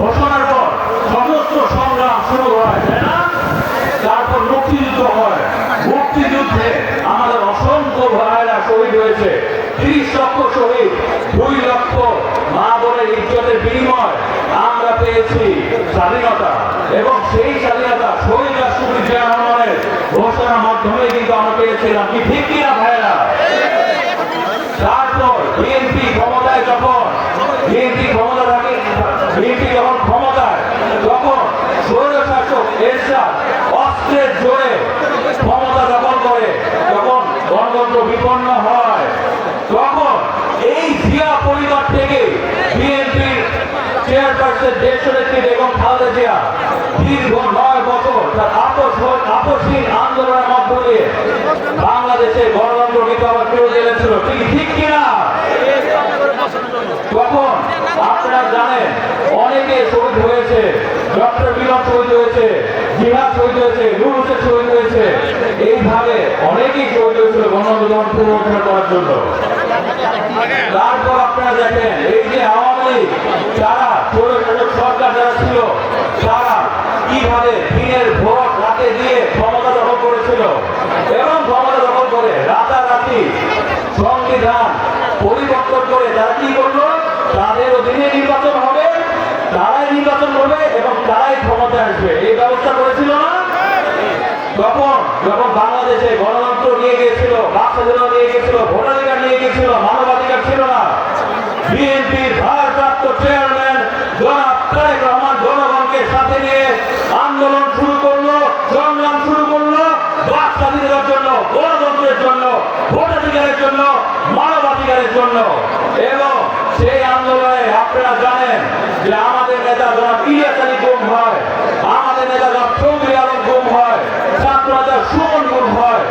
ঘোষণার পর সমস্ত সংগ্রাম শুরু হয়, তাই না? তারপর মুক্তিযুদ্ধ হয়। মুক্তিযুদ্ধে আমাদের অসংখ্য ভাইরা শহীদ হয়েছে। তিরিশ লক্ষ শহীদ, দুই লক্ষ মা বোনের ইজ্জতের বিনিময় আমরা পেয়েছি স্বাধীনতা। এবং সেই স্বাধীনতা শহীদ রাষ্ট্রপতি জিয়া ঘোষণার মাধ্যমে কিন্তু আমরা পেয়েছিলাম। কি ঠিক কিনা ভাইরা? তারপর বিএনপি ক্ষমতায় যখন বিএনপি ক্ষমতা থাকে বিএনপি যখন ক্ষমতায় তখন স্বৈরশাসক এরশাদ অস্ত্রের জোরে ক্ষমতা দখল করে, যখন গণতন্ত্র বিপন্ন হয়, তখন এই জিয়া পরিবার থেকে বিএনপির চেয়ারপারসন দেশ নেত্রী বেগম খালেদা জিয়া দীর্ঘ নয় বছর তার আপোষ আপোষহীন আন্দোলনের মধ্য দিয়ে বাংলাদেশে গণতন্ত্র কিন্তু আবার ফিরে এনেছিল ঠিক ঠিক কিনা? তখন আপনারা জানেন, অনেকে শহীদ হয়েছে। ডক্টর কীভাবে ভোট রাতে দিয়ে ক্ষমতা দখল করে রাতারাতি সংবিধান পরিবর্তন করে তারা কি করল তাদের অধীনে নির্বাচন হবে তারাই নির্বাচন করবে এবং তারাই ক্ষমতায় আসবে এই ব্যবস্থা করেছিল না তখন যখন বাংলাদেশে গণতন্ত্র নিয়ে গিয়েছিল বাক স্বাধীনতা নিয়ে গিয়েছিল, ভোটাধিকার নিয়ে গিয়েছিল, মানবাধিকার ছিল না। বিএনপির ভারপ্রাপ্ত চেয়ারম্যান জনাব তারেক রহমান জনগণকে সাথে নিয়ে আন্দোলন শুরু করল, সংগ্রাম শুরু করল বাক স্বাধীনতার জন্য, গণতন্ত্রের জন্য, ভোটাধিকারের জন্য, মানবাধিকারের জন্য। এবং সেই আন্দোলনে আপনারা জানেন যে আমাদের নেতা জনাব ইলিয়াস আলী গুম হয় আমাদের নেতা জনাব চৌধুরী আলম গুম হয় ছাত্ররা সুমন গুম হয়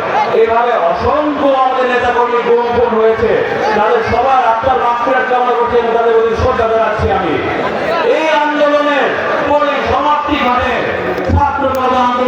এভাবে অসংখ্য আমাদের নেতা কর্মী গুম হয়েছে। তাদের সবার আত্মার মাফিরাত